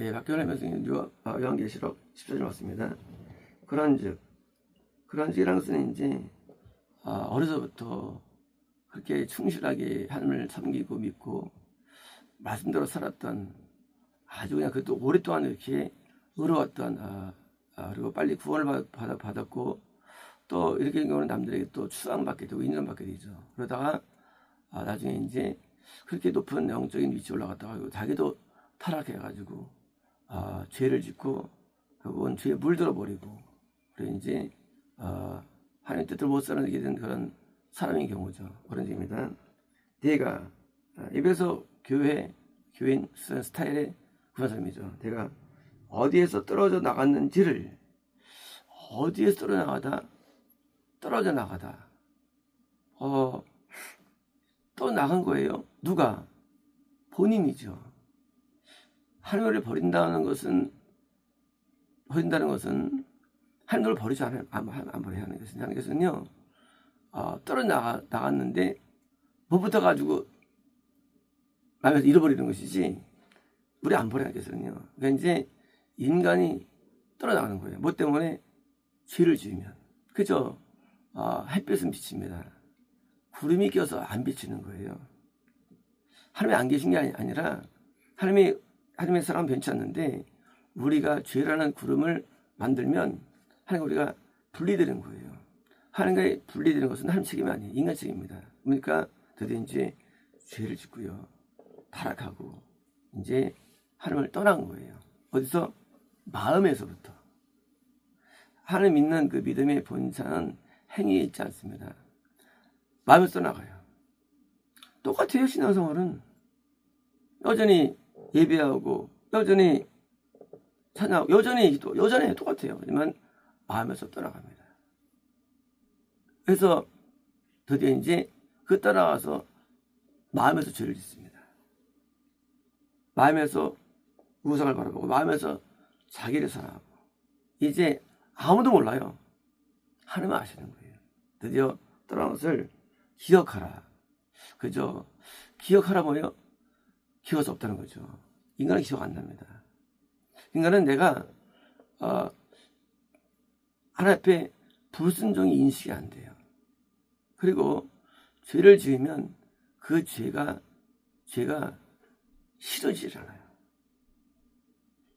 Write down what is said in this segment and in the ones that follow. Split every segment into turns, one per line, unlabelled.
예, 박경래 아, 요한계시록 14절 맞습니다. 그런즉 것은 이제 아, 어려서부터 그렇게 충실하게 하나님을 섬기고 믿고 말씀대로 살았던 아주 그냥 그것도 오랫동안 이렇게 의로웠던 아, 아, 그리고 빨리 구원을 받, 받, 았고또 이렇게 된 경우는 남들에게 또 추앙받게 되고 인정받게 되죠. 그러다가 아, 나중에 이제 그렇게 높은 영적인 위치에 올라갔다가 자기도 타락해가지고 아, 죄를 짓고 결국은 죄에 물들어 버리고 그래 이제 아, 하나님 뜻을 못 살아내게 된 그런 사람인 경우죠. 그런 얘기입니다. 내가 아, 입에서 교회 교인 스타일의 그런 사람이죠. 내가 어디에서 떨어져 나갔는지를 어디에서 떨어져 나가다 떨어져 나가다 어, 또 나간 거예요. 누가? 본인이죠. 하늘을 버린다는 것은 버린다는 것은 하늘을 버리지 않아요. 안, 안 버려야 하는 것은 것은요. 어, 떨어져 나가, 나갔는데 못 붙어 가지고 마음에서 잃어버리는 것이지 우리 안 버려야 겠거든요. 그러니까 이제 인간이 떨어 나가는 거예요. 뭐 때문에 죄를 지으면 그죠? 어, 햇볕은 비칩니다. 구름이 껴서 안 비치는 거예요. 하나님이 안 계신 게 아니라 하나님이 하나님의 사람 변치 않는데 우리가 죄라는 구름을 만들면 하나님 우리가 분리되는 거예요. 하나님과 분리되는 것은 하나님 책임이 아니에요. 인간 책임입니다. 그러니까 드디어 이제 죄를 짓고요. 타락하고 이제 하나님을 떠난 거예요. 어디서? 마음에서부터. 하나님 믿는 그 믿음의 본산은 행위에 있지 않습니다. 마음에서 떠나가요. 똑같아요, 신앙생활은. 여전히 예배하고, 여전히 찬양하고, 여전히 기도, 여전히 똑같아요. 하지만 마음에서 떠나갑니다. 그래서 드디어 이제 그 떠나가서 마음에서 죄를 짓습니다. 마음에서 우상을 바라보고, 마음에서 자기를 사랑하고, 이제 아무도 몰라요. 하나님 아시는 거예요. 드디어 떠난 것을 기억하라. 그죠? 기억하라 뭐요? 기억할 수 없다는 거죠. 인간은 기억 안 납니다. 인간은 내가 어, 하나님 앞에 불순종이 인식이 안 돼요. 그리고 죄를 지으면 그 죄가 죄가 싫어지질 않아요.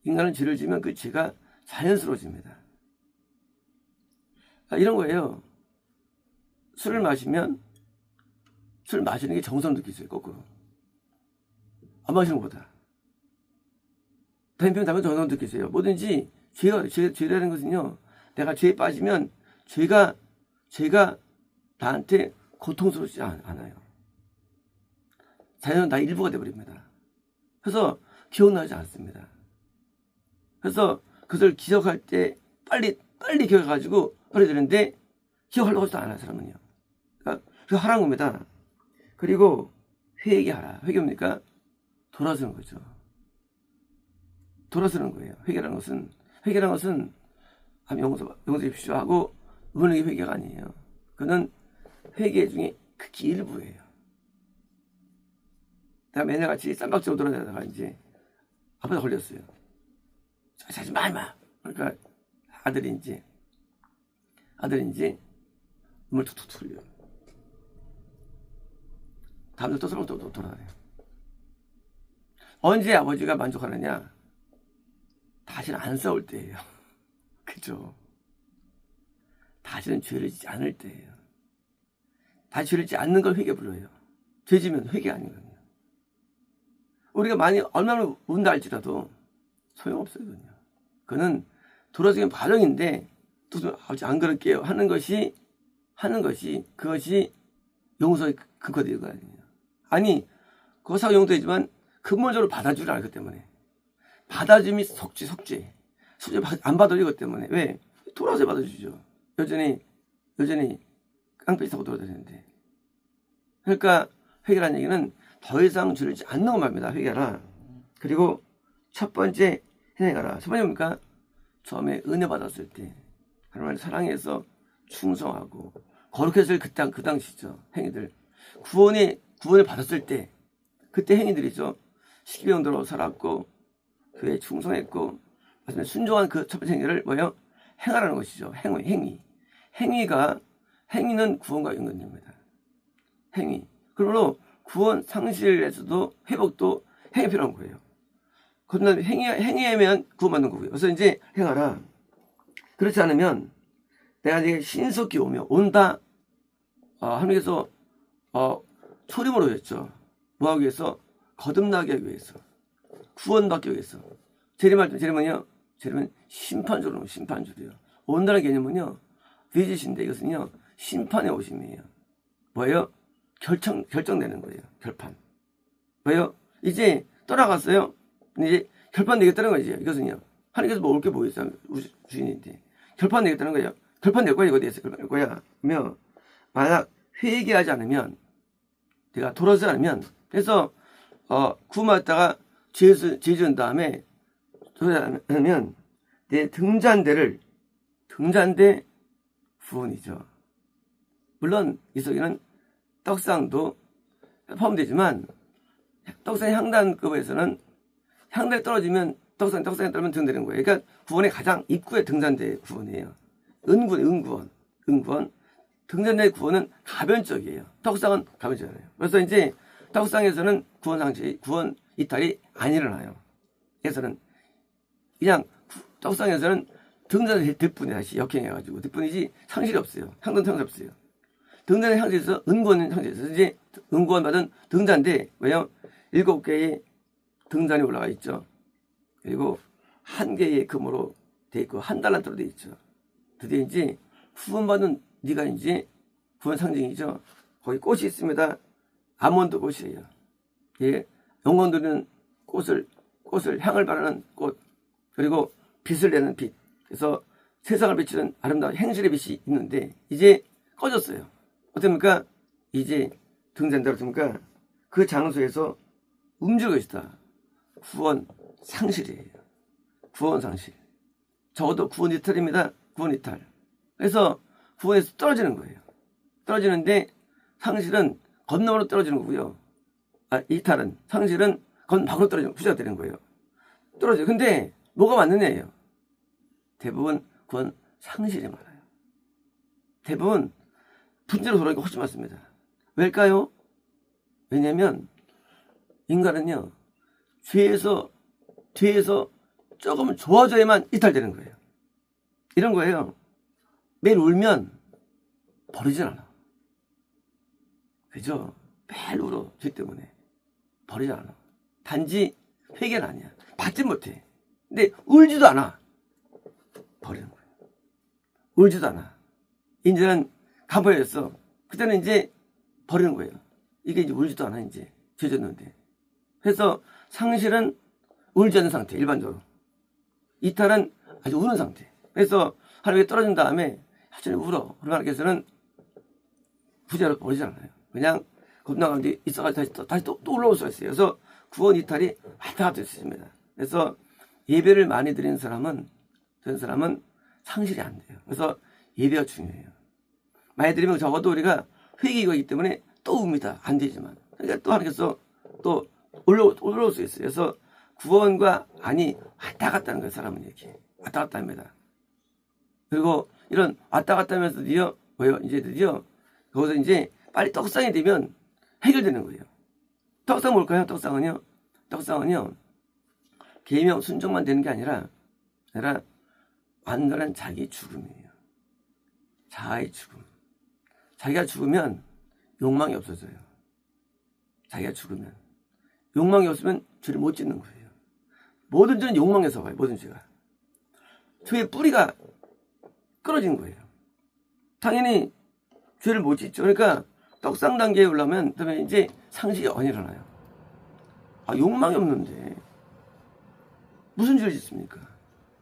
인간은 죄를 지으면 그 죄가 자연스러워집니다. 아, 이런 거예요. 술을 마시면 술 마시는 게 정성 느끼세요, 거꾸로. 안 마시는 것보다. 담배 담배 정성 느끼세요. 뭐든지 죄가, 죄, 죄라는 것은요, 내가 죄에 빠지면 죄가, 죄가 나한테 고통스럽지 않아요. 자연은 나 일부가 되어버립니다. 그래서 기억나지 않습니다. 그래서 그것을 기억할 때 빨리, 빨리 기억해가지고 그래야 되는데 기억하려고 하지도 않아요, 사람은요. 그러니까 그 하라는 겁니다. 그리고 회개하라. 회개 뭡니까? 돌아서는 거죠. 돌아서는 거예요. 회개라는 것은 회개라는 것은 용서 용서해 주십시오 하고 의원의 회개가 아니에요. 그는 회개 중에 극히 일부예요. 내가 매일 같이 쌈박지로 돌아다니다가 이제 아빠가 걸렸어요. 자지 마, 임마. 그러니까 아들이 이제 눈물 툭툭 흘려. 다음날 또 서로 또, 또 돌아다녀요. 언제 아버지가 만족하느냐? 다시는 안 싸울 때예요. 그죠? 다시는 죄를 짓지 않을 때예요. 다시 죄를 짓지 않는 걸 회개 불러요. 죄 지면 회개 아니거든요. 우리가 많이 얼마나 운다 할지라도 소용없어요. 그냥. 그는 돌아서는 과정인데 또 아버지 안 그럴게요 하는 것이 하는 것이 그것이 용서의 근거가 되는 거 아니에요. 아니 그것하고 용서되지만 근본적으로 받아주지 않기 때문에 받아줌이 속죄 속죄 속죄 안 받아주기 때문에 왜 돌아서 받아주죠. 여전히 여전히 깡패 타고 돌아다니는데 그러니까 회개란 얘기는 더 이상 줄지 를 않는 것 말입니다. 회개라 그리고 첫 번째 해내가라. 첫 번째 뭡니까? 처음에 은혜 받았을 때 하나님을 사랑해서 충성하고 거룩했을 그, 당, 그 당시죠. 행위들. 구원이, 구원을 받았을 때, 그때 행위들이죠. 식병들로 살았고, 교회에 충성했고 말씀에 순종한 그 첫 번째 행위를 뭐예요? 행하라는 것이죠. 행위, 행위. 행위가 행위는 구원과 연관됩니다. 행위. 그러므로 구원 상실에서도 회복도 행위 필요한 거예요. 그다음에 행위 행위하면 구원받는 거고요. 그래서 이제 행하라. 그렇지 않으면 내가 이제 신속히 오며 온다. 어, 하나님께서 어, 소림으로 했죠. 뭐 하기 위해서? 거듭나게 하기 위해서. 구원받기 위해서. 재림할 때 재림은요. 재림은 심판주로 심판주로요. 온다는 개념은요. 위지신데 이것은요. 심판의 오심이에요. 뭐예요? 결정 결정되는 거예요. 결판. 뭐예요? 이제 떠나갔어요. 이제 결판 내겠다는 거죠. 이것은요. 하나님께서 먹을 게 뭐겠어요? 주인인데. 결판 내겠다는 거예요. 결판 낼 거야, 이거 대해서 결판 낼 거야. 그러면 만약 회개하지 않으면 내가 돌아서지 않으면 그래서 어 구마다가 죄지은 다음에 않으면 내 등잔대를 등잔대 구원이죠. 물론 이 속에는 떡상도 포함되지만 떡상 향단급에서는 향단에 떨어지면 떡상 떡상에 떨어지면 등되는 거예요. 그러니까 구원의 가장 입구의 등잔대 구원이에요. 은구원, 은구원, 은구원. 등잔대 구원은 가변적이에요. 떡상은 가변적이에요. 그래서 이제 떡상에서는 구원 상시, 구원 이탈이 안 일어나요. 에서는 그냥 떡상에서는 등잔대 뒷분이 다시 역행해가지고 뒷분이지 상실이 없어요. 향단 상실 없어요. 등잔대 향실에서 은구원 향실에서 이제 은구원 받은 등잔대 왜요? 일곱 개의 등잔이 올라가 있죠. 그리고 한 개의 금으로 돼 있고 한 달란트로 돼 있죠. 드디어 이제 후원받은 네가 이제 구원 상징이죠. 거기 꽃이 있습니다. 아몬드 꽃이에요. 예, 영혼들은 꽃을 꽃을 향을 바라는 꽃 그리고 빛을 내는 빛. 그래서 세상을 비추는 아름다운 행실의 빛이 있는데 이제 꺼졌어요. 어떻습니까? 이제 등잔대로 어떻습니까? 그 장소에서 움직이고 있다. 구원 상실이에요. 구원 상실. 적어도 구원 이탈입니다. 구원 이탈. 그래서 구원에서 떨어지는 거예요. 떨어지는데 상실은 건너로 떨어지는 거고요. 아, 이탈은 상실은 건 밖으로 떨어지는 후자가 되는 거예요. 떨어져요. 근데 뭐가 맞느냐예요. 대부분 구원 상실이 많아요. 대부분 분재로 돌아가기가 훨씬 많습니다. 왜일까요? 왜냐면 인간은요 죄에서 뒤에서 조금 좋아져야만 이탈되는 거예요. 이런 거예요. 매일 울면 버리진 않아. 그죠? 매일 울어. 죄 때문에. 버리지 않아. 단지 회개는 아니야. 받지 못해. 근데 울지도 않아. 버리는 거예요. 울지도 않아. 이제는 가버렸어. 그때는 이제 버리는 거예요. 이게 이제 울지도 않아, 이제. 죄졌는데. 그래서 상실은 울지 않는 상태, 일반적으로. 이탈은 아주 우는 상태. 그래서 하나님께 떨어진 다음에 하천히 울어. 그러면 하나님께서는 부자로 버리잖아요. 그냥 겁나가는데 있어가지고 다시, 또, 다시 또, 또 올라올 수가 있어요. 그래서 구원 이탈이 왔다 갔다 있습니다. 그래서 예배를 많이 드리는 사람은, 그런 사람은 상실이 안 돼요. 그래서 예배가 중요해요. 많이 드리면 적어도 우리가 회개이기 때문에 또 웁니다. 안 되지만. 그러니까 또 하나님께서 또 올라, 올라올 수 있어요. 그래서 구원과 안이 왔다 갔다 하는 거예요. 사람은 이렇게. 왔다 갔다 합니다. 그리고 이런 왔다 갔다 하면서 드디어 뭐예요? 이제 드디어 거기서 이제 빨리 떡상이 되면 해결되는 거예요. 떡상 뭘까요? 떡상은요. 떡상은요. 계명 순종만 되는 게 아니라 아니라 완전한 자기 죽음이에요. 자아의 죽음. 자기가 죽으면 욕망이 없어져요. 자기가 죽으면 욕망이 없으면 죄를 못 짓는 거예요. 모든 죄는 욕망에서 와요. 모든 죄가. 죄의 뿌리가 끊어진 거예요. 당연히 죄를 못 짓죠. 그러니까 떡상 단계에 올라면 그다음에 이제 상식이 안 일어나요. 아 욕망이 없는데 무슨 죄를 짓습니까?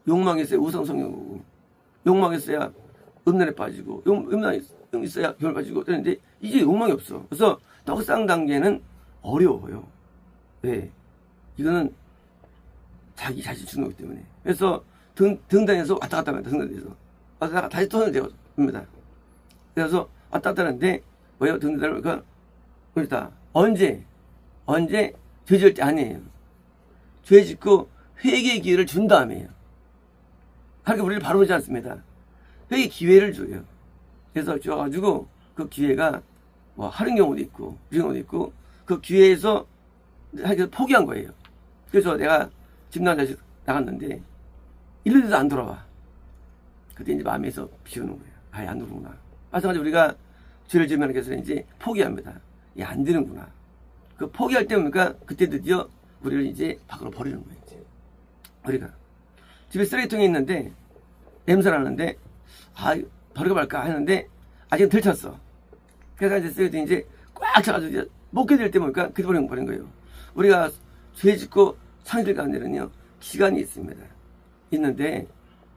욕망이 있어야 우상성형이고 욕망이 있어야 음란에 빠지고 욕, 음란이 있어야 결 빠지고 그런데 이제 욕망이 없어. 그래서 떡상 단계는 어려워요. 왜? 이거는 자기 자신 죽는 거기 때문에. 그래서 등, 등단에서 왔다 갔다 합니다. 등단에서. 왔다 갔다 다시 또 하는 됩니다. 그래서 왔다 갔다 하는데, 왜요? 등단을, 그, 그렇다. 언제? 언제? 죄 지을 때 아니에요. 죄 짓고 회개의 기회를 준 다음에요. 하나님 우리를 바로 보지 않습니다. 회개 기회를 줘요. 그래서 줘가지고 그 기회가 뭐 하는 경우도 있고 그런 경우도 있고 그 기회에서 하여튼 포기한 거예요. 그래서 내가 집 나가서 나갔는데 1년에도 안 돌아와. 그때 이제 마음에서 비우는 거예요. 아예 안 되는구나. 마찬가지로 우리가 죄를 지으면 그래서 이제 포기합니다. 이안 되는구나. 그 포기할 때 뭡니까? 그때 드디어 우리를 이제 밖으로 버리는 거예요. 이제. 우리가 집에 쓰레기통이 있는데 냄새 나는데 아 버리고 말까 하는데 아직 덜 찼어. 그래서 이제 쓰레기통이 이제 꽉 차가지고 이제 못 견딜 때 뭡니까? 그때 버리는 거예요. 우리가 죄 짓고 상실 가운데는요 기간이 있습니다. 있는데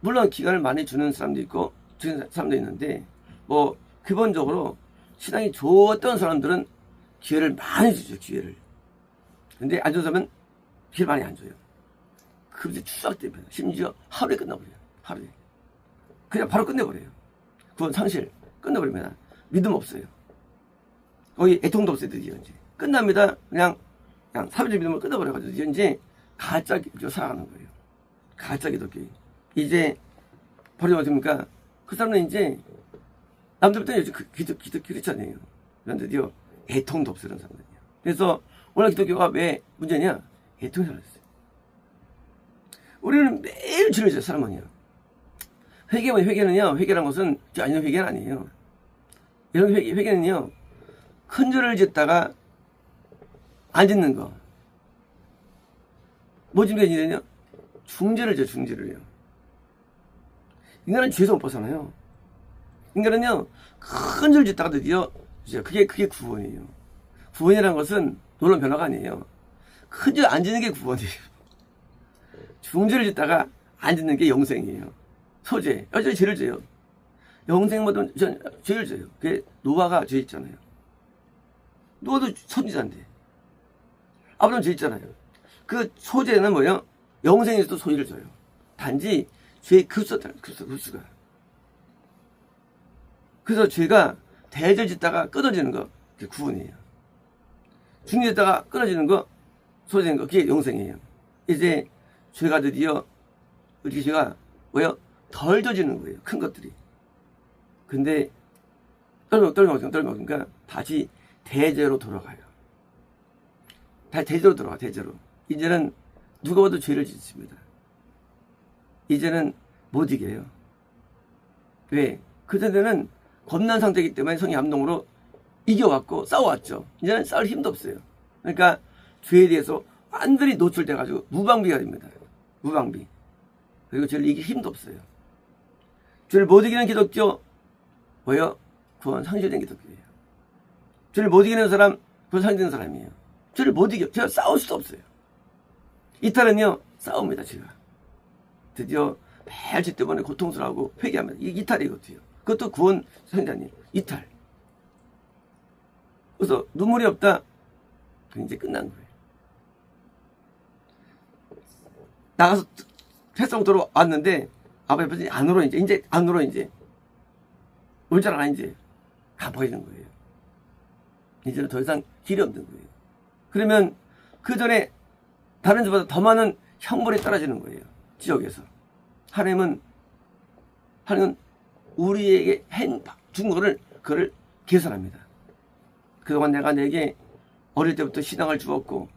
물론 기간을 많이 주는 사람도 있고 주는 사람도 있는데 뭐 기본적으로 신앙이 좋았던 사람들은 기회를 많이 주죠 기회를. 근데 안 좋은 사람은 기회를 많이 안 줘요. 그게 추락됩니다. 심지어 하루에 끝나버려요. 하루에. 그냥 바로 끝내버려요. 구원 상실 끝내버립니다. 믿음 없어요. 거의 애통도 없어요 드디어 이제. 끝납니다. 그냥 그냥 사회적 믿음을 끊어버려가지고 이제 가짜 기독교 살아가는 거예요. 가짜 기독교. 이제 버리면 어떻습니까? 그 사람은 이제 남들부터 요즘 그 기독 기독 크리스천이에요. 그런데 드디어 애통도 그런 사람들이요. 그래서 오늘 기독교가 왜 문제냐? 애통이 살았어요. 우리는 매일 죄를 져요, 사람은요. 회개면 회개는요, 회개란 것은 저 아니는 회개는 아니에요. 이런 회개, 회개는요, 큰 죄를 짓다가 안 짓는 거. 뭐 짓는 게 아니냐? 중죄를 져, 중죄를요. 인간은 죄에서 못 벗어나요. 인간은요, 큰 죄를 짓다가 드디어, 그게, 그게 구원이에요. 구원이라는 것은 놀라운 변화가 아니에요. 큰죄안 짓는 게 구원이에요. 중죄를 짓다가 안 짓는 게 영생이에요. 소재. 여전히 죄를 져요. 영생보다 전 죄를 져요. 그게 노아가 죄 있잖아요. 노아도 선지자인데. 아브라함 죄 있잖아요. 그 소재는 뭐예요? 영생에서도 소리를 줘요. 단지 죄의 급수다, 급수, 급수가. 그래서 죄가 대절 짓다가 끊어지는 거, 그게 구원이에요. 중지했다가 끊어지는 거, 소재인 거, 그게 영생이에요. 이제 죄가 드디어, 우리 죄가 뭐예요? 덜 져지는 거예요. 큰 것들이. 근데, 떨먹, 떨먹, 떨먹으니까 다시 대제로 돌아가요. 다 대제로 돌아가, 대제로. 이제는 누가 봐도 죄를 짓습니다. 이제는 못 이겨요. 왜? 그전에는 겁난 상태이기 때문에 성이 감동으로 이겨왔고 싸워왔죠. 이제는 싸울 힘도 없어요. 그러니까 죄에 대해서 완전히 노출돼가지고 무방비가 됩니다. 무방비. 그리고 죄를 이길 힘도 없어요. 죄를 못 이기는 기독교, 뭐요? 구원 상실된 기독교예요. 죄를 못 이기는 사람, 구원 상실된 사람이에요. 죄를 못 이겨. 제가 싸울 수도 없어요. 이탈은요, 싸웁니다, 제가. 드디어 매일 죄 때문에 고통스러워하고 회개합니다. 이 이탈이거든요. 그것도 구원 성자님 이탈. 그래서 눈물이 없다. 그럼 이제 끝난 거예요. 나가서 회성 들어왔는데 아버지 아버지 안 울어 이제 이제 안 울어 이제 울줄 알아 이제 가버리는 거예요. 이제는 더 이상 길이 없는 거예요. 그러면 그 전에 다른 집보다 더 많은 형벌이 떨어지는 거예요. 지역에서. 하나님은 하나님은 우리에게 준 거를 그를 계산합니다. 그동안 내가 내게 어릴 때부터 신앙을 주었고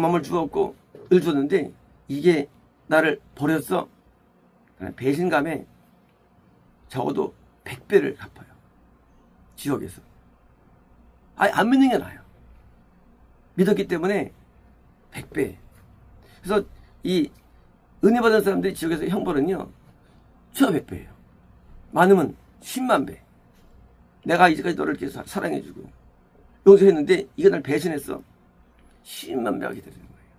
마음을 주었고 을 줬는데 이게 나를 버렸어. 배신감에 적어도 100배를 갚아요. 지옥에서. 아예 안 믿는 게 나아요. 믿었기 때문에 100배. 그래서 이 은혜 받은 사람들이 지옥에서 형벌은요, 최소 100배예요. 많으면 10만 배. 내가 이제까지 너를 이렇게 사랑해주고 용서했는데 이게 날 배신했어. 10만 배가 기다리는 거예요.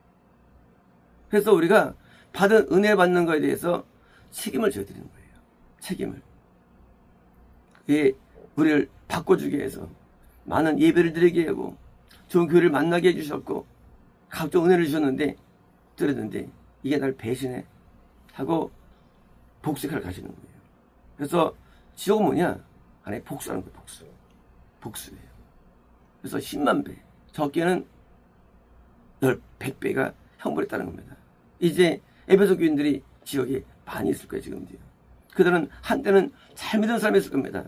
그래서 우리가 받은 은혜 받는 거에 대해서 책임을 져야 되는 거예요. 책임을. 예, 우리를 바꿔주게 해서 많은 예배를 드리게 하고 좋은 교회를 만나게 해주셨고 각종 은혜를 주셨는데 들었는데 이게 날 배신해 하고 복수를 가시는 거예요. 그래서 지옥은 뭐냐? 안에 복수라는 거예요. 복수. 복수예요. 그래서 10만 배. 적게는 10, 100배가 형벌했다는 겁니다. 이제 에베소 교인들이 지역에 많이 있을 거예요, 지금도요. 그들은 한때는 잘 믿은 사람이 있을 겁니다.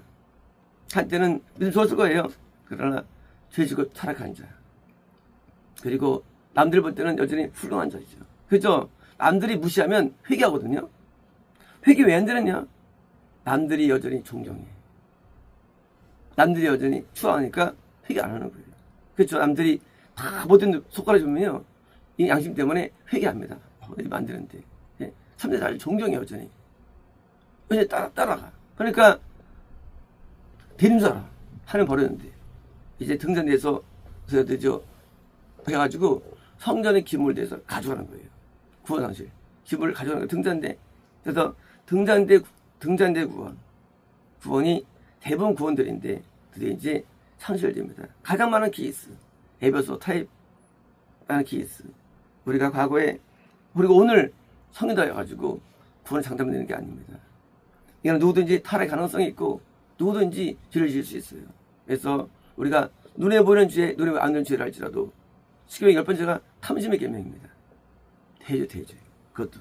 한때는 믿음 좋았을 거예요. 그러나 죄지고 타락한 자. 그리고 남들 볼 때는 여전히 훌륭한 자이죠. 그죠? 남들이 무시하면 회개하거든요. 회개 왜 안 되느냐? 남들이 여전히 존경해. 남들이 여전히 추앙하니까 회개 안 하는 거예요. 그렇죠? 남들이 다 모든 손가락 주면요. 이 양심 때문에 회개합니다. 어, 이러면 안 되는데. 예. 3대 잘 존경해, 여전히. 여전히 따라, 따라가. 그러니까, 대림사라. 하는 버렸는데. 이제 등산대에서, 그래서 저, 해가지고 성전의 기물에 대해서 가져가는 거예요. 구원상실. 기물을 가져가는 거예요. 등잔대. 그래서 등잔대, 등잔대 구원. 구원이 대부분 구원들인데, 그게 이제 상실됩니다. 가장 많은 케이스. 에베소 타입 많은 케이스. 우리가 과거에, 그리고 오늘 성인다여가지고 구원 장담되는 게 아닙니다. 이거는 누구든지 탈의 가능성이 있고, 누구든지 죄를 지을 수 있어요. 그래서 우리가 눈에 보이는 죄, 눈에 안 보이는 죄를 할지라도 십계명 열 번째가 탐심의 계명입니다. 대죄, 대죄. 그것도.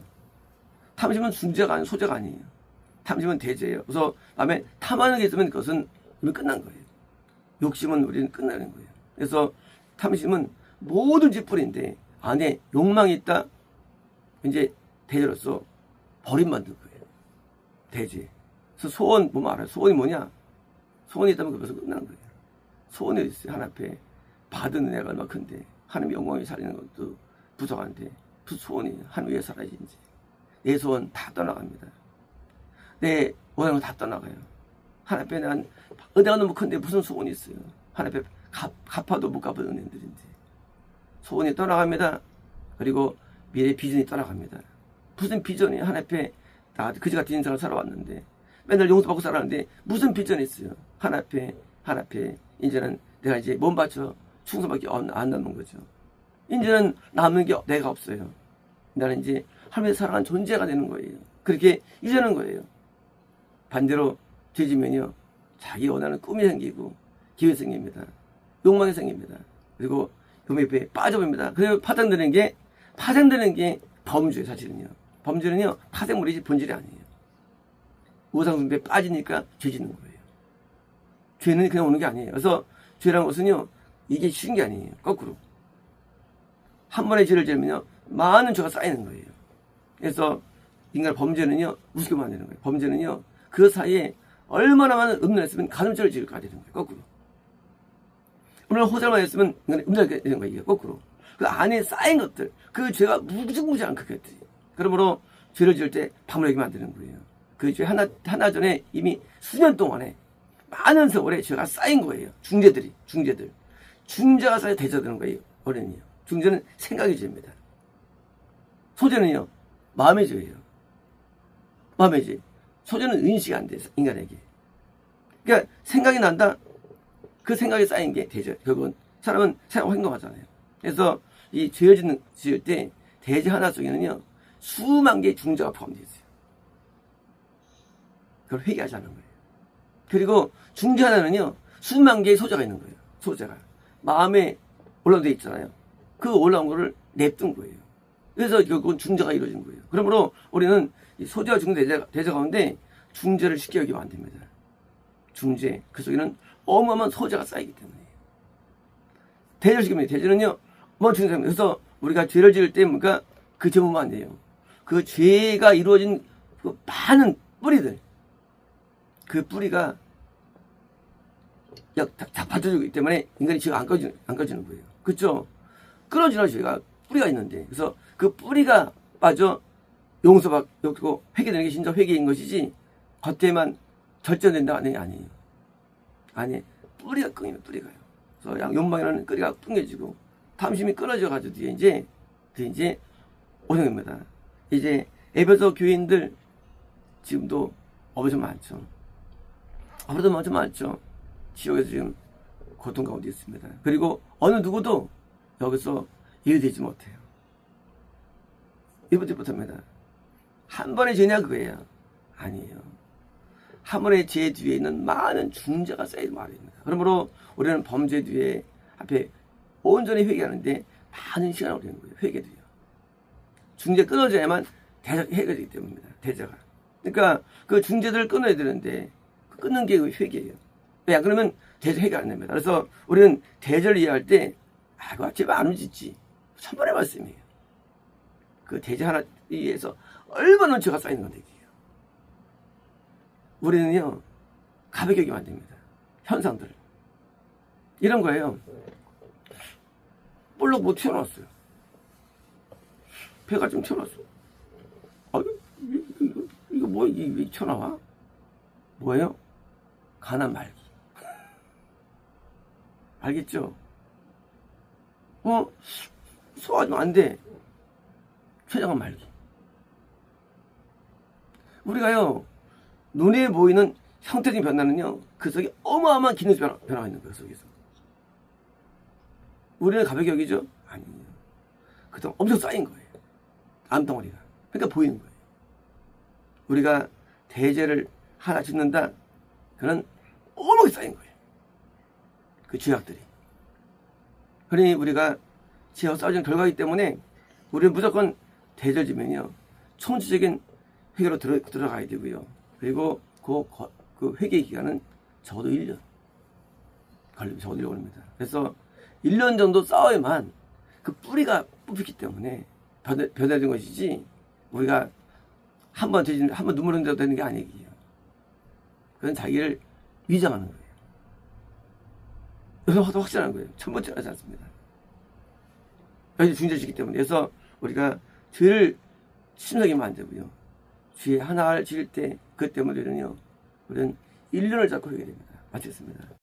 탐심은 중죄가 아니고 소죄가 아니에요. 탐심은 대죄예요. 그래서 다음에 탐하는 게 있으면 그것은 이미 끝난 거예요. 욕심은 우리는 끝나는 거예요. 그래서 탐심은 모든 짓뿌리인데 안에 욕망이 있다. 이제 대죄로서 버림받는 거예요. 대죄. 그래서 소원 보면 알아요. 소원이 뭐냐? 소원이 있다면 그것서 끝나는 거예요. 소원이 있어요. 하나 앞에 받은 은혜가 얼마 큰데 하나님 영광이 살리는 것도 부족한데 그 소원이 하나님 위해 살아야지 내 소원 다 떠나갑니다. 내 원하는 거 다 떠나가요. 하나 앞에 난 은혜가 너무 큰데 무슨 소원이 있어요. 하나 앞에 갚, 갚아도 못 갚은 은혜들인데 소원이 떠나갑니다. 그리고 미래 비전이 떠나갑니다. 무슨 비전이 하나 앞에 나 그지 같은 인생을 살아왔는데 맨날 용서받고 살았는데 무슨 비전이 있어요. 하나 앞에 하나 앞에 이제는 내가 이제 몸 바쳐 충성밖에 안, 안 남는 거죠. 이제는 남는 게 내가 없어요. 나는 이제 하나님의 사랑한 존재가 되는 거예요. 그렇게 유지하는 거예요. 반대로 뒤지면요. 자기 원하는 꿈이 생기고 기회 생깁니다. 욕망이 생깁니다. 그리고 요매에 빠져봅니다. 그리고 파생되는 게 파생되는 게 범죄 사실은요. 범죄는요 파생물이지 본질이 아니에요. 우상숭배에 빠지니까 죄 짓는 거예요. 죄는 그냥 오는 게 아니에요. 그래서 죄라는 것은요 이게 쉬운 게 아니에요. 거꾸로 한 번의 죄를 지으면요 많은 죄가 쌓이는 거예요. 그래서 인간 범죄는요 우습게 만드는 거예요. 범죄는요 그 사이에 얼마나 많은 음란을 했으면 가늠죄를 지을까 되는 거예요. 거꾸로. 오늘 호절만 했으면 음란하게 되는 거예요. 거꾸로. 그 안에 쌓인 것들, 그 죄가 무지무지한 그것들이. 그러므로 죄를 지을 때 밤을 여기 만드는 거예요. 그 죄 하나, 하나 전에 이미 수년 동안에 많은 세월에 죄가 쌓인 거예요. 중재들이, 중재들. 중재가 쌓여 대처되는 거예요. 어른이요. 중재는 생각의 죄입니다. 소재는요, 마음의 죄예요. 마음의 죄. 소재는 인식이 안 돼서 인간에게. 그러니까 생각이 난다. 그 생각이 쌓인 게 되죠. 결국은 사람은 생각 행동하잖아요. 그래서 이 죄를 짓는 지을 때 대지 하나 속에는요 수만 개의 중재가 포함되어 있어요. 그걸 회개하지 않는 거예요. 그리고 중재 하나는요 수만 개의 소재가 있는 거예요. 소재가 마음에 올라돼 있잖아요. 그 올라온 거를 냅둔 거예요. 그래서 결국은 중재가 이루어진 거예요. 그러므로 우리는 이 소재와 중재 대제, 대제 가운데 중재를 쉽게 여기면 안 됩니다. 중재 그 속에는 어마어마한 소재가 쌓이기 때문에 대제를 시킵니다. 대제는요 뭐 중재입니다. 그래서 우리가 죄를 지을 때 뭔가 그 죄보면 안 돼요. 그 죄가 이루어진 그 많은 뿌리들 그 뿌리가 잡아주기 때문에 인간이 죄가 안 꺼지는, 안 꺼지는 거예요. 그렇죠? 끊어지는 죄가 뿌리가 있는데 그래서 그 뿌리가 빠져 용서받고 회개되는 게 진짜 회개인 것이지 겉에만 하는 게 아니에요. 아니 뿌리가 끊이면 뿌리가요. 그래서 욕망이라는 뿌리가 끊겨지고 탐심이 끊어져 가지고 뒤에 이제 뒤에 이제 오성입니다. 이제 에베소 교인들 지금도 어려좀 많죠. 어려도 많죠 많죠. 지옥에서 지금 고통 가운데 있습니다. 그리고 어느 누구도 여기서 이해되지 못해요. 이해되지 못합니다. 한 번의 죄냐 그거예요. 아니에요. 한 번의 죄 뒤에 있는 많은 중재가 쌓인 말입니다. 그러므로 우리는 범죄 뒤에 앞에 온전히 회개하는데 많은 시간을 걸리는 거예요. 회개도요. 중재 끊어져야만 대적 해결되기 때문입니다. 대자가. 그러니까 그 중재들을 끊어야 되는데 그 끊는 게 회계예요. 왜? 그러면 대적 해결 안 됩니다. 그래서 우리는 대절을 이해할 때 아이고 제발 안 움직지. 천번의 말씀이에요. 그 대제 하나 위해서 얼마나 죄가 쌓이는 건데 이게요. 우리는요 가볍게 여기면 안 됩니다. 현상들 이런 거예요. 볼록 뭐 튀어나왔어요. 배가 좀 튀어나왔어. 아, 이거, 이거, 뭐, 이게 왜 튀어나와? 뭐예요? 가난 말기. 알겠죠? 어, 소화하면 안 돼. 췌장은 말기. 우리가요, 눈에 보이는 형태적인 변화는요, 그 속에 어마어마한 기능적 변화, 변화가 있는 거예요, 그 속에서. 우리는 가볍게 여기죠? 아니에요. 그동안 엄청 쌓인 거예요. 암덩어리가. 그러니까 보이는 거예요. 우리가 대제를 하나 짓는다? 그는 어마어마하게 쌓인 거예요. 그 죄악들이. 그러니 우리가 죄와 싸우는 결과이기 때문에 우리는 무조건 대절 지면요. 총체적인 회개로 들어, 들어가야 되고요. 그리고 그, 거- 그 회개 기간은 적어도 1년. 걸리면 적어도 1년 걸립니다. 그래서 1년 정도 싸워야만 그 뿌리가 뽑히기 때문에 변해, 변해진 것이지 우리가 한 번 되진, 한번 눈물 흘린다고 되는 게 아니에요. 그건 자기를 위장하는 거예요. 여기서 확실한 거예요. 첫 번째 하지 않습니다. 여기 중재시기 때문에. 그래서 우리가 죄를 심하게 만들고요. 죄 하나를 지을 때, 그것 때문에 우리는요, 우리는 1년을 잡고 하게 됩니다. 마치겠습니다.